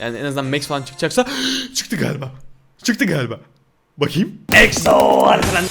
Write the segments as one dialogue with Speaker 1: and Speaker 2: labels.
Speaker 1: Yani en azından max falan çıkacaksa çıktı galiba. Çıktı galiba. Bakayım. EXO arkadan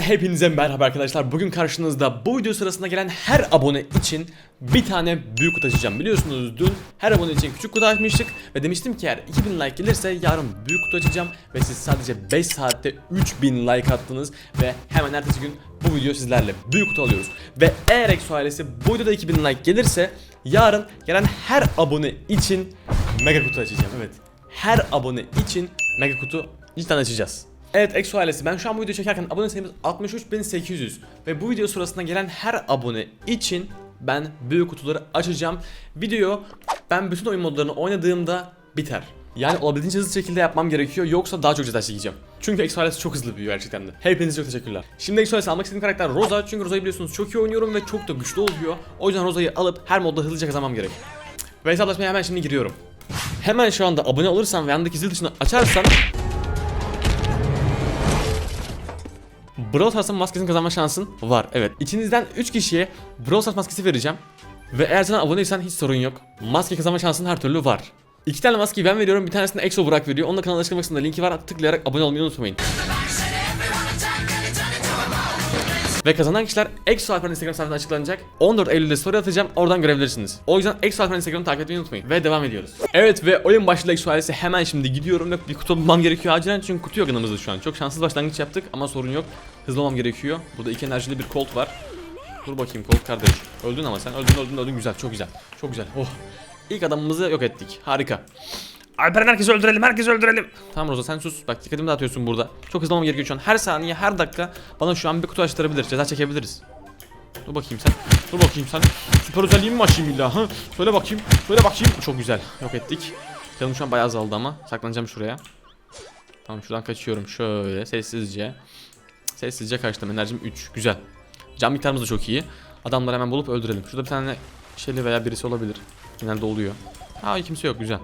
Speaker 1: hepinize merhaba arkadaşlar. Bugün karşınızda bu video sırasında gelen her abone için bir tane büyük kutu açacağım. Biliyorsunuz dün her abone için küçük kutu açmıştık ve demiştim ki eğer 2000 like gelirse yarın büyük kutu açacağım ve siz sadece 5 saatte 3000 like attınız ve hemen ertesi gün bu video sizlerle büyük kutu alıyoruz. Ve eğer EXO ailesi bu videoda 2000 like gelirse yarın gelen her abone için mega kutu açacağım. Evet. Her abone için mega kutu cidden açacağız. Evet EXO ailesi ben şu an bu videoyu çekerken abone sayımız 63.800 ve bu video sırasında gelen her abone için ben büyük kutuları açacağım. Video ben bütün oyun modlarını oynadığımda biter. Yani olabildiğince hızlı şekilde yapmam gerekiyor yoksa daha çok ceza çekeceğim. Çünkü EXO ailesi çok hızlı büyüyor gerçekten de. Hepinize çok teşekkürler. Şimdi EXO ailesi almak istediğim karakter Rosa çünkü Rosa'yı biliyorsunuz çok iyi oynuyorum ve çok da güçlü oluyor. O yüzden Rosa'yı alıp her modda hızlıca kazanmam gerek. Ve hesaplaşmaya hemen şimdi giriyorum. Hemen şu anda abone olursan ve yanındaki zil tuşunu açarsan Brawl Stars'ın maskesini kazanma şansın var. Evet. İçinizden 3 kişiye Brawl Stars maskesi vereceğim. Ve eğer sen aboneysen hiç sorun yok. Maske kazanma şansın her türlü var. İki tane maskeyi ben veriyorum. Bir tanesini Exo Burak veriyor. Onun da kanal açıklama kısmında linki var. Tıklayarak abone olmayı unutmayın. Ve kazanan kişiler Exo Alper'in Instagram sayfasında açıklanacak. 14 Eylül'de story atacağım. Oradan görebilirsiniz. O yüzden Exo Alper'in Instagram'ı takip etmeyi unutmayın. Ve devam ediyoruz. Evet ve oyun başladı Exo ailesi. Hemen şimdi gidiyorum ve bir kutu bulmam gerekiyor acilen. Çünkü kutu yok yanımızda şu an. Çok şanssız başlangıç yaptık ama sorun yok. Hızlı olmam gerekiyor. Burada iki enerjili bir Colt var. Dur bakayım Colt kardeş. Öldün ama sen. Öldün öldün öldün. Güzel çok güzel. Çok güzel. Oh. İlk adamımızı yok ettik. Harika. Alperen herkesi öldürelim, herkesi öldürelim. Tamam Roza sen sus. Bak dikkatimi dağıtıyorsun burada. Çok hızlı olmam gerekiyor şu an. Her saniye, her dakika bana şu an bir kutu açtırabilir. Ceza çekebiliriz. Dur bakayım sen. Dur bakayım sen. Süper özelliğimi mi açayım illa? Ha? Söyle bakayım. Söyle bakayım. Çok güzel. Yok ettik. Canım şu an bayağı azaldı ama. Saklanacağım şuraya. Tamam şuradan kaçıyorum. Şöyle sessizce. Sessizce kaçtım. Enerjim 3. Güzel. Can miktarımız da çok iyi. Adamları hemen bulup öldürelim. Şurada bir tane şeyli veya birisi olabilir. Genelde oluyor. Ha kimse yok. Güzel.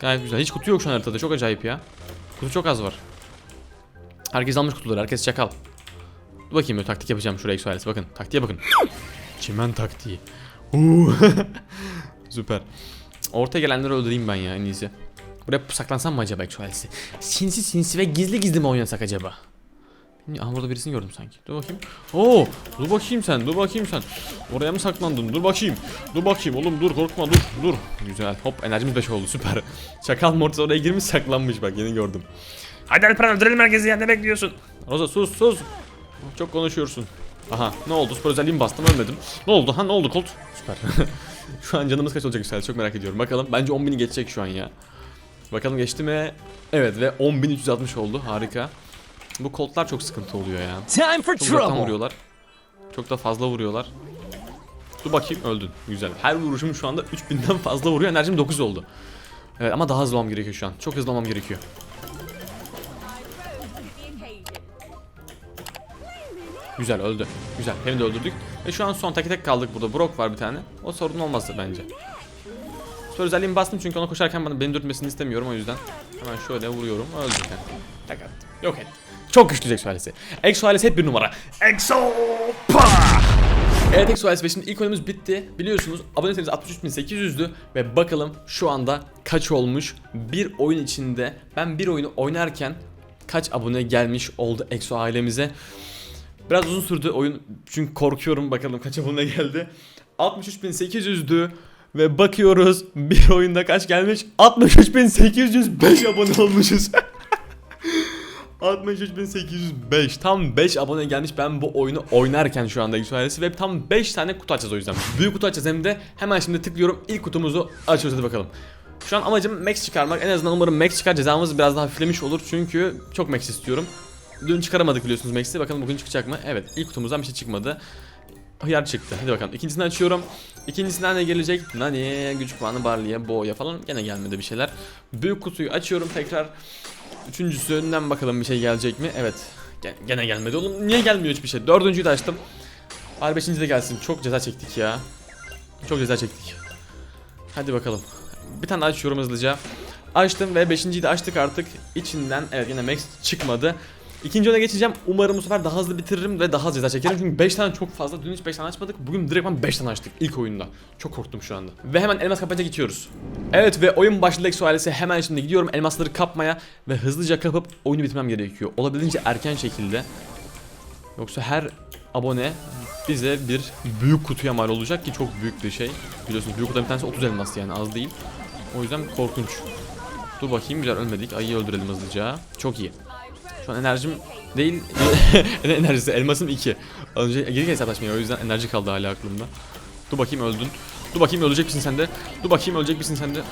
Speaker 1: Gayet güzel. Hiç kutu yok şu an haritada. Çok acayip ya. Kutu çok az var. Herkes almış kutuları. Herkes çakal. Dur bakayım bir taktik yapacağım şuraya Exo. Bakın taktiğe bakın. Çimen taktiği. Süper. Ortaya gelenleri öldüreyim ben ya en iyisi. Buraya saklansam mı acaba Exo? Sinsi sinsi ve gizli gizli mi oynasak acaba? Aha burada birisini gördüm sanki. Dur bakayım. Oo, dur bakayım sen, dur bakayım sen. Oraya mı saklandın? Dur bakayım. Dur bakayım oğlum dur korkma dur dur. Güzel. Hop enerjimiz 5 oldu süper. Çakal Mortis oraya girmiş saklanmış bak yeni gördüm. Hadi Alperen öldürelim herkesi ya ne bekliyorsun? Rosa sus sus. Çok konuşuyorsun. Aha ne oldu? Spor özelliğimi bastım ölmedim. Ne oldu? Ha ne oldu Colt? Süper. şu an canımız kaç olacak Yüksel? Çok merak ediyorum. Bakalım. Bence 10.000'i geçecek şu an ya. Bakalım geçti mi? Evet ve 10.360 oldu. Harika. Bu Colt'lar çok sıkıntı oluyor ya.
Speaker 2: Time for
Speaker 1: Çok
Speaker 2: trouble.
Speaker 1: vuruyorlar. Çok da fazla vuruyorlar. Dur bakayım öldün. Güzel. Her vuruşum şu anda 3000'den fazla vuruyor. Enerjim 9 oldu. Evet ama daha hızlı olmam gerekiyor şu an. Çok hızlı olmam gerekiyor. Güzel öldü. Güzel. Hem de öldürdük. Ve şu an son tek tek kaldık burada. Brock var bir tane. O sorun olmazdı bence. Süper özelliğimi bastım çünkü ona koşarken bana beni dürtmesini istemiyorum o yüzden. Hemen şöyle vuruyorum. Öldü yani. Yok ettim. Çok güçlü Exo ailesi. Exo ailesi hep bir numara. Exo pa! Evet Exo ailesi ve ilk oyunumuz bitti. Biliyorsunuz abone sayımız 63.800'dü ve bakalım şu anda kaç olmuş bir oyun içinde. Ben bir oyunu oynarken kaç abone gelmiş oldu Exo ailemize. Biraz uzun sürdü oyun çünkü korkuyorum bakalım kaç abone geldi. 63.800'dü ve bakıyoruz bir oyunda kaç gelmiş? 63.805 abone olmuşuz. 63.805 tam 5 abone gelmiş ben bu oyunu oynarken şu anda yükselesi ve tam 5 tane kutu açacağız o yüzden. Büyük kutu açacağız hem de hemen şimdi tıklıyorum ilk kutumuzu açıyoruz hadi bakalım. Şu an amacım max çıkarmak en azından umarım max çıkar cezamız biraz daha hafiflemiş olur çünkü çok max istiyorum. Dün çıkaramadık biliyorsunuz max'i bakalım bugün çıkacak mı? Evet ilk kutumuzdan bir şey çıkmadı. Hıyar çıktı. Hadi bakalım. İkincisini açıyorum. İkincisinden ne gelecek? Nani, güç puanı, Barley'e, Bo'ya falan. Gene gelmedi bir şeyler. Büyük kutuyu açıyorum tekrar. Üçüncüsünden bakalım bir şey gelecek mi? Evet. Ge- Gene gelmedi oğlum. Niye gelmiyor hiçbir şey? Dördüncüyü de açtım. Bari beşinci de gelsin. Çok ceza çektik ya. Çok ceza çektik. Hadi bakalım. Bir tane daha açıyorum hızlıca. Açtım ve beşinciyi de açtık artık. İçinden evet yine max çıkmadı. İkinci oyuna geçeceğim. Umarım bu sefer daha hızlı bitiririm ve daha hızlı ceza çekerim. Çünkü 5 tane çok fazla. Dün hiç 5 tane açmadık. Bugün direktman 5 tane açtık ilk oyunda. Çok korktum şu anda. Ve hemen elmas kapmaca geçiyoruz. Evet ve oyun başladı Exo ailesi. Hemen şimdi gidiyorum elmasları kapmaya ve hızlıca kapıp oyunu bitirmem gerekiyor. Olabildiğince erken şekilde. Yoksa her abone bize bir büyük kutuya mal olacak ki çok büyük bir şey. Biliyorsunuz büyük kutuda bir tanesi 30 elmas yani az değil. O yüzden korkunç. Dur bakayım güzel ölmedik. Ayıyı öldürelim hızlıca. Çok iyi. Şu an enerjim değil. ne enerjisi? Elmasım 2. Az önce geri hesaplaşmıyor o yüzden enerji kaldı hala aklımda. Dur bakayım öldün. Dur bakayım ölecek misin sen de? Dur bakayım ölecek misin sen de?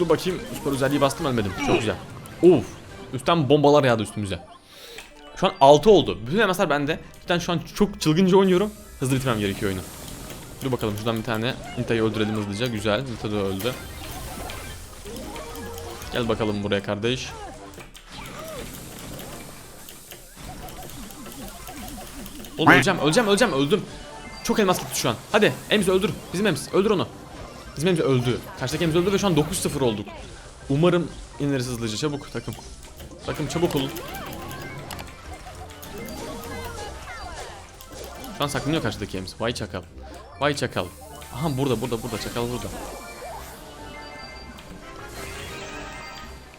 Speaker 1: Dur bakayım süper özelliği bastım ölmedim. Çok güzel. Of. Üstten bombalar yağdı üstümüze. Şu an 6 oldu. Bütün elmaslar bende. Cidden şu an çok çılgınca oynuyorum. Hızlı bitirmem gerekiyor oyunu. Dur bakalım şuradan bir tane Nita'yı öldürelim hızlıca. Güzel. Nita da öldü. Gel bakalım buraya kardeş. Oğlum öleceğim, öleceğim, öleceğim, öldüm. Çok elmas gitti şu an. Hadi Ems öldür. Bizim Ems, öldür onu. Bizim Ems öldü. Karşıdaki Ems öldü ve şu an 9-0 olduk. Umarım ineriz hızlıca. Çabuk takım. Takım çabuk olun. Şu an saklanıyor karşıdaki Ems. Vay çakal. Vay çakal. Aha burada, burada, burada. Çakal burada.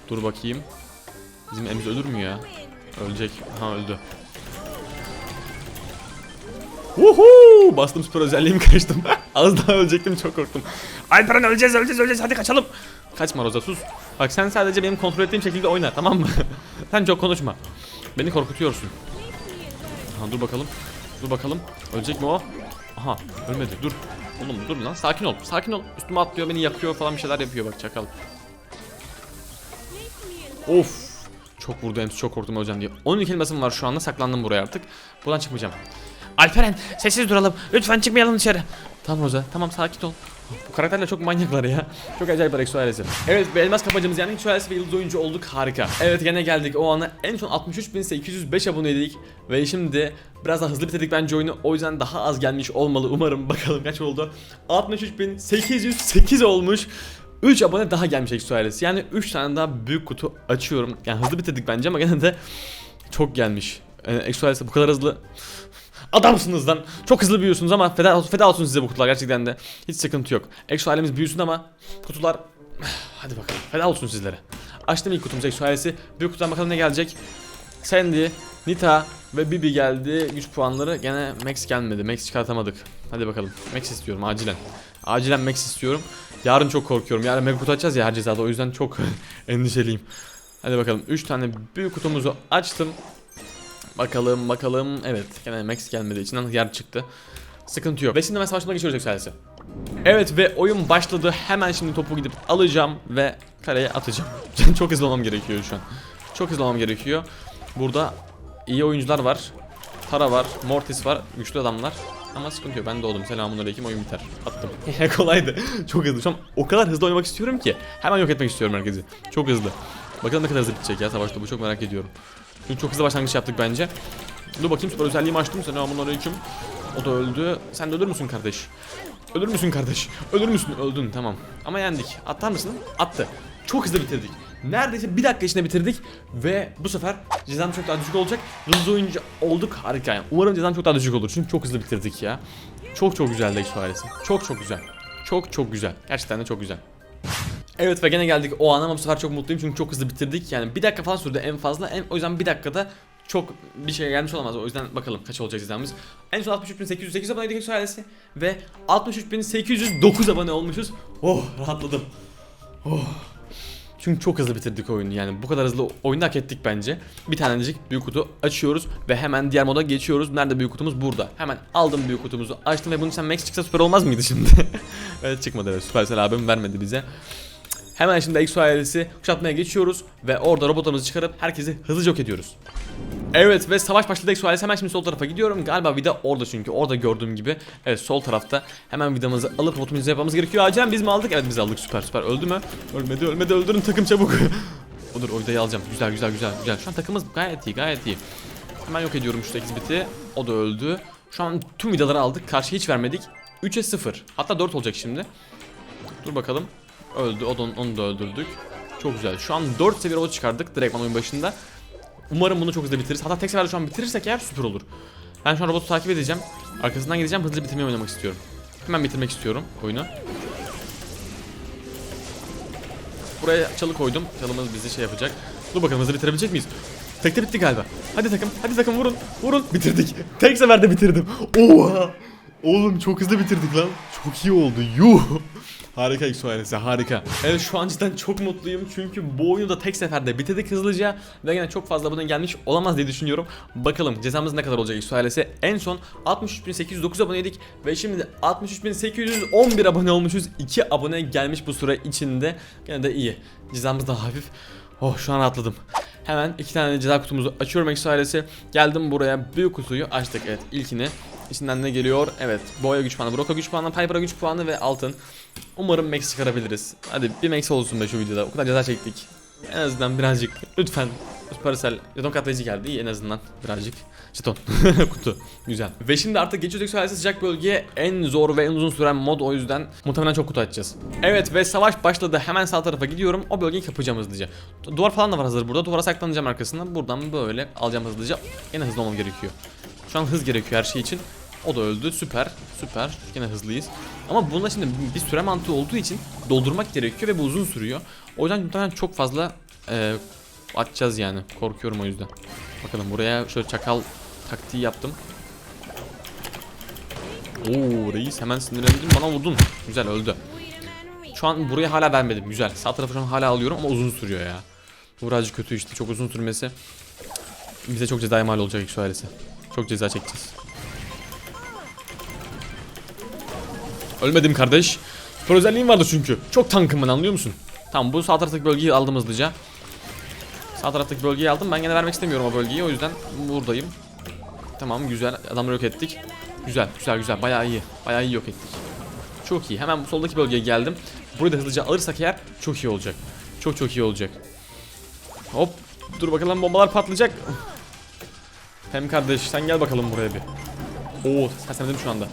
Speaker 1: Dur bakayım. Bizim Ems ölür mü ya? Ölecek. Ha öldü. Uhu! Bastım süper özelliğimi kaçtım. Az daha ölecektim çok korktum. Alperen öleceğiz öleceğiz öleceğiz hadi kaçalım. Kaçma Roza sus. Bak sen sadece benim kontrol ettiğim şekilde oyna tamam mı? sen çok konuşma. Beni korkutuyorsun. Aha dur bakalım. Dur bakalım. Ölecek mi o? Aha ölmedi dur. Oğlum dur lan sakin ol sakin ol. Üstüme atlıyor beni yakıyor falan bir şeyler yapıyor bak çakal. Of. Çok vurdu hem çok korktum hocam diye. 12 elmasım var şu anda saklandım buraya artık. Buradan çıkmayacağım. Alperen sessiz duralım. Lütfen çıkmayalım dışarı. Tamam Roza tamam sakin ol. Bu karakterler çok manyaklar ya. Çok acayip Exo ailesi. Evet bir elmas kapacımız yani Exo ailesi ve yıldız oyuncu olduk harika. Evet gene geldik o ana en son 63.805 aboneydik. Ve şimdi biraz daha hızlı bitirdik bence oyunu. O yüzden daha az gelmiş olmalı umarım. Bakalım kaç oldu. 63.808 olmuş. 3 abone daha gelmiş Exo ailesi. Yani 3 tane daha büyük kutu açıyorum. Yani hızlı bitirdik bence ama gene de çok gelmiş. Ee, Exo bu kadar hızlı. Adamsınız lan. Çok hızlı büyüyorsunuz ama feda, feda olsun size bu kutular gerçekten de. Hiç sıkıntı yok. Exo ailemiz büyüsün ama kutular... Hadi bakalım. Feda olsun sizlere. Açtım ilk kutumuz Exo ailesi. Büyük kutudan bakalım ne gelecek. Sandy, Nita ve Bibi geldi. Güç puanları gene Max gelmedi. Max çıkartamadık. Hadi bakalım. Max istiyorum acilen. Acilen Max istiyorum. Yarın çok korkuyorum. Yarın mega kutu açacağız ya her cezada. O yüzden çok endişeliyim. Hadi bakalım. 3 tane büyük kutumuzu açtım. Bakalım bakalım. Evet gene Max gelmedi. İçinden yer çıktı. Sıkıntı yok. Ve şimdi hemen savaşmaya geçiyoruz yükselsi. Evet ve oyun başladı. Hemen şimdi topu gidip alacağım ve kaleye atacağım. Çok hızlı olmam gerekiyor şu an. Çok hızlı olmam gerekiyor. Burada iyi oyuncular var. Tara var, Mortis var, güçlü adamlar. Ama sıkıntı yok. Ben de oldum. Selamun aleyküm. Oyun biter. Attım. Kolaydı. Çok hızlı. Şu an o kadar hızlı oynamak istiyorum ki. Hemen yok etmek istiyorum herkesi. Çok hızlı. Bakalım ne kadar hızlı bitecek ya savaş topu. Çok merak ediyorum. Çünkü çok hızlı başlangıç yaptık bence. Dur bakayım süper özelliğimi açtım. Selamun aleyküm. O da öldü. Sen de ölür müsün kardeş? Ölür müsün kardeş? Ölür müsün? Öldün tamam. Ama yendik. Atar mısın? Attı. Çok hızlı bitirdik. Neredeyse bir dakika içinde bitirdik ve bu sefer cezam çok daha düşük olacak. Hızlı oyuncu olduk harika yani. Umarım cezam çok daha düşük olur çünkü çok hızlı bitirdik ya. Çok çok güzeldi Exo ailesi. Çok çok güzel. Çok çok güzel. Gerçekten de çok güzel. Evet ve gene geldik o an ama bu sefer çok mutluyum çünkü çok hızlı bitirdik. Yani bir dakika falan sürdü en fazla. En, o yüzden bir dakikada çok bir şey gelmiş olamaz. O yüzden bakalım kaç olacak cezamız. En son 63.808 aboneydik Exo ailesi ve 63.809 abone olmuşuz. Oh rahatladım. Oh. Çünkü çok hızlı bitirdik oyunu yani bu kadar hızlı oyunu hak ettik bence. Bir tanecik büyük kutu açıyoruz ve hemen diğer moda geçiyoruz. Nerede büyük kutumuz? Burada. Hemen aldım büyük kutumuzu açtım ve bunun için Max çıksa süper olmaz mıydı şimdi? evet çıkmadı evet Supercell abim vermedi bize. Hemen şimdi Exo ailesi kuşatmaya geçiyoruz ve orada robotlarımızı çıkarıp herkesi hızlıca yok ediyoruz. Evet ve savaş başladı Exo ailesi hemen şimdi sol tarafa gidiyorum. Galiba vida orada çünkü orada gördüğüm gibi. Evet sol tarafta hemen vidamızı alıp robotumuzu yapmamız gerekiyor. Acilen biz mi aldık? Evet biz aldık süper süper. Öldü mü? Ölmedi ölmedi öldürün takım çabuk. Odur o vidayı alacağım. Güzel güzel güzel güzel. Şu an takımımız gayet iyi gayet iyi. Hemen yok ediyorum şu exhibit'i. O da öldü. Şu an tüm vidaları aldık. Karşı hiç vermedik. 3'e 0. Hatta 4 olacak şimdi. Dur bakalım. Öldü. O onu da öldürdük. Çok güzel. Şu an 4 seviye robot çıkardık direktman oyun başında. Umarım bunu çok hızlı bitiririz. Hatta tek seferde şu an bitirirsek eğer süper olur. Ben şu an robotu takip edeceğim. Arkasından gideceğim. Hızlı bitirmeyi oynamak istiyorum. Hemen bitirmek istiyorum oyunu. Buraya çalı koydum. Çalımız bizi şey yapacak. Dur bakalım hızlı bitirebilecek miyiz? Tekte bitti galiba. Hadi takım, hadi takım vurun, vurun. Bitirdik. Tek seferde bitirdim. Oha! Oğlum çok hızlı bitirdik lan. Çok iyi oldu. Yuh! Harika X ailesi harika. Evet şu an cidden çok mutluyum çünkü bu oyunu da tek seferde bitirdik hızlıca ve yine çok fazla abone gelmiş olamaz diye düşünüyorum. Bakalım cezamız ne kadar olacak X ailesi. En son 63.809 aboneydik ve şimdi 63.811 abone olmuşuz. 2 abone gelmiş bu süre içinde. Yine de iyi. Cezamız da hafif. Oh şu an rahatladım. Hemen iki tane ceza kutumuzu açıyorum Exo ailesi. Geldim buraya büyük kutuyu açtık evet ilkini. İçinden ne geliyor? Evet Boya güç puanı, Broka güç puanı, Piper'a güç puanı ve altın. Umarım Max çıkarabiliriz. Hadi bir Max olsun be şu videoda. O kadar ceza çektik. En azından birazcık lütfen. Parasel jeton katlayıcı geldi. İyi en azından birazcık jeton. Kutu. Güzel. Ve şimdi artık geçiyoruz eksualesi sıcak bölgeye. En zor ve en uzun süren mod o yüzden muhtemelen çok kutu açacağız. Evet ve savaş başladı. Hemen sağ tarafa gidiyorum. O bölgeyi kapacağım hızlıca. Duvar falan da var hazır burada. Duvara saklanacağım arkasından buradan böyle alacağım hızlıca. Yine hızlı olmam gerekiyor. Şu an hız gerekiyor her şey için o da öldü süper süper yine hızlıyız ama bunda şimdi bir süre mantığı olduğu için doldurmak gerekiyor ve bu uzun sürüyor o yüzden muhtemelen çok fazla e, atacağız yani. Korkuyorum o yüzden. Bakalım buraya şöyle çakal taktiği yaptım. Oo reis hemen sinirlendin bana vurdun. Güzel öldü. Şu an burayı hala vermedim. Güzel. Sağ tarafı şu an hala alıyorum ama uzun sürüyor ya. Bu birazcık kötü işte. Çok uzun sürmesi. Bize çok ceza mal olacak şu ailesi. Çok ceza çekeceğiz. Ölmedim kardeş. Süper özelliğim vardı çünkü. Çok tankım ben anlıyor musun? Tamam bu sağ taraftaki bölgeyi aldım hızlıca. Sağ taraftaki bölgeyi aldım. Ben gene vermek istemiyorum o bölgeyi. O yüzden buradayım. Tamam güzel. Adamları yok ettik. Güzel güzel güzel. Bayağı iyi. Bayağı iyi yok ettik. Çok iyi. Hemen bu soldaki bölgeye geldim. Burayı da hızlıca alırsak eğer çok iyi olacak. Çok çok iyi olacak. Hop. Dur bakalım bombalar patlayacak. Hem kardeş sen gel bakalım buraya bir. Oo seslemedim şu anda.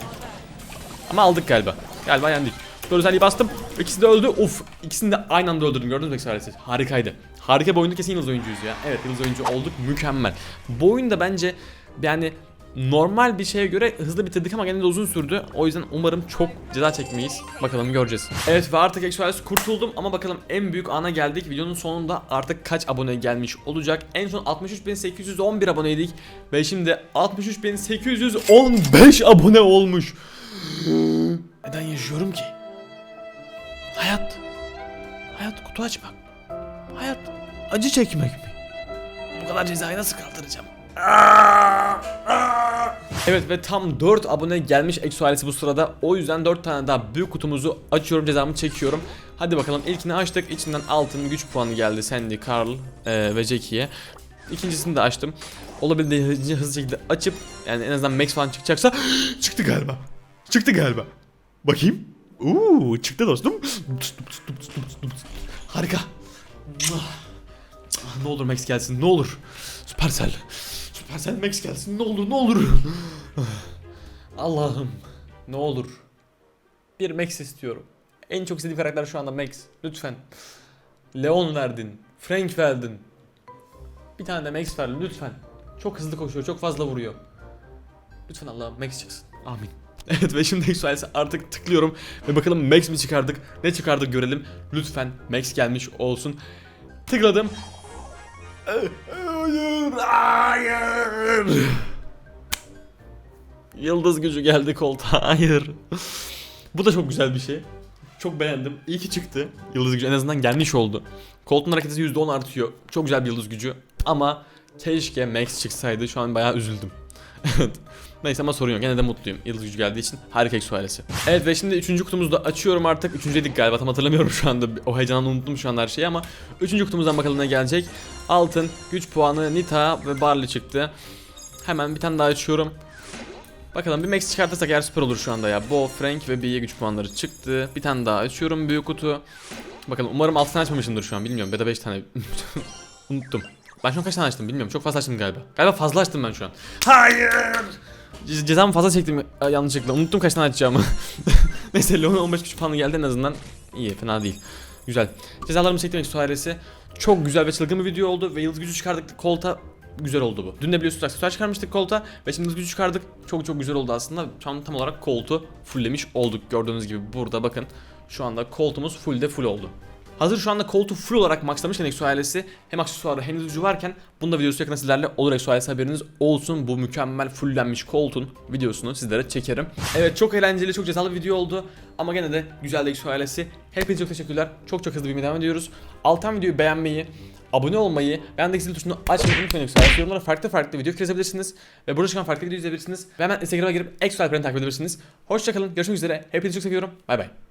Speaker 1: Ama aldık galiba. Galiba yendik. Böyle özelliği bastım. İkisi de öldü. Of. ikisini de aynı anda öldürdüm. Gördünüz mü ekstralesi? Harikaydı. Harika bir oyunda kesin yıldız oyuncuyuz ya. Evet yıldız oyuncu olduk. Mükemmel. Bu oyunda bence yani normal bir şeye göre hızlı bitirdik ama gene uzun sürdü. O yüzden umarım çok ceza çekmeyiz. Bakalım göreceğiz. Evet ve artık Exuales kurtuldum ama bakalım en büyük ana geldik. Videonun sonunda artık kaç abone gelmiş olacak. En son 63.811 aboneydik ve şimdi 63.815 abone olmuş. Neden yaşıyorum ki? Hayat. Hayat kutu açmak. Hayat acı çekmek mi? Bu kadar cezayı nasıl kaldıracağım? Evet ve tam 4 abone gelmiş Exo ailesi bu sırada. O yüzden 4 tane daha büyük kutumuzu açıyorum cezamı çekiyorum. Hadi bakalım ilkini açtık. İçinden altın güç puanı geldi Sandy, Carl e, ve Jackie'ye. İkincisini de açtım. Olabildiğince hızlı şekilde açıp yani en azından max falan çıkacaksa çıktı galiba. Çıktı galiba. Bakayım. Uuu çıktı dostum. Harika. Ne olur Max gelsin ne olur. Supercell. Supercell Max gelsin ne olur ne olur. Allah'ım ne olur. Bir Max istiyorum. En çok istediğim karakter şu anda Max. Lütfen. Leon verdin. Frank verdin. Bir tane de Max ver lütfen. Çok hızlı koşuyor, çok fazla vuruyor. Lütfen Allah'ım Max çıksın. Amin. Evet ve şimdi Exuales'e artık tıklıyorum ve bakalım Max mi çıkardık ne çıkardık görelim. Lütfen Max gelmiş olsun. Tıkladım. Hayır hayır. Yıldız gücü geldi koltuğa hayır. Bu da çok güzel bir şey. Çok beğendim. İyi ki çıktı. Yıldız gücü en azından gelmiş oldu. Koltuğun hareketi %10 artıyor. Çok güzel bir yıldız gücü. Ama keşke Max çıksaydı. Şu an bayağı üzüldüm. Evet. Neyse ama sorun yok. Gene de mutluyum. Yıldız gücü geldiği için harika eksu ailesi. Evet ve şimdi üçüncü kutumuzu da açıyorum artık. Üçüncüydik galiba tam hatırlamıyorum şu anda. O heyecandan unuttum şu anda her şeyi ama üçüncü kutumuzdan bakalım ne gelecek. Altın, güç puanı, Nita ve Barley çıktı. Hemen bir tane daha açıyorum. Bakalım bir Max çıkartırsak eğer süper olur şu anda ya. Bo, Frank ve B'ye güç puanları çıktı. Bir tane daha açıyorum büyük kutu. Bakalım umarım 6 tane açmamışımdır şu an bilmiyorum. Ya da 5 tane. Unuttum. Ben şu an kaç tane açtım bilmiyorum. Çok fazla açtım galiba. Galiba fazla açtım ben şu an. Hayır. Ce- Cezamı fazla çektim e, yanlışlıkla. Unuttum kaç tane açacağımı. Neyse Leon'a 15 güç puanı geldi en azından. İyi fena değil. Güzel. Cezalarımı çektim ailesi. Çok güzel ve çılgın bir video oldu ve yıldız gücü çıkardık kolta güzel oldu bu. Dün de biliyorsunuz aksesuar çıkarmıştık koltuğa ve şimdi hız gücü çıkardık. Çok çok güzel oldu aslında. Şu an tam olarak koltuğu fulllemiş olduk. Gördüğünüz gibi burada bakın. Şu anda koltuğumuz full de full oldu. Hazır şu anda koltuğu full olarak maxlamışken Exo ailesi hem aksesuarı hem de gücü varken bunda videosu yakında sizlerle olur Exo ailesi haberiniz olsun. Bu mükemmel fulllenmiş koltuğun videosunu sizlere çekerim. Evet çok eğlenceli çok cezalı bir video oldu ama gene de güzel de Exo ailesi. Hepinize çok teşekkürler. Çok çok hızlı bir devam ediyoruz. Alttan videoyu beğenmeyi, abone olmayı ve yandaki zil tuşunu açmayı unutmayın ailesi. Yorumlara farklı farklı video yazabilirsiniz ve burada çıkan farklı video izleyebilirsiniz ve hemen Instagram'a girip Exo Alperen'i takip edebilirsiniz. Hoşçakalın. Görüşmek üzere. Hepinizi çok seviyorum. Bay bay.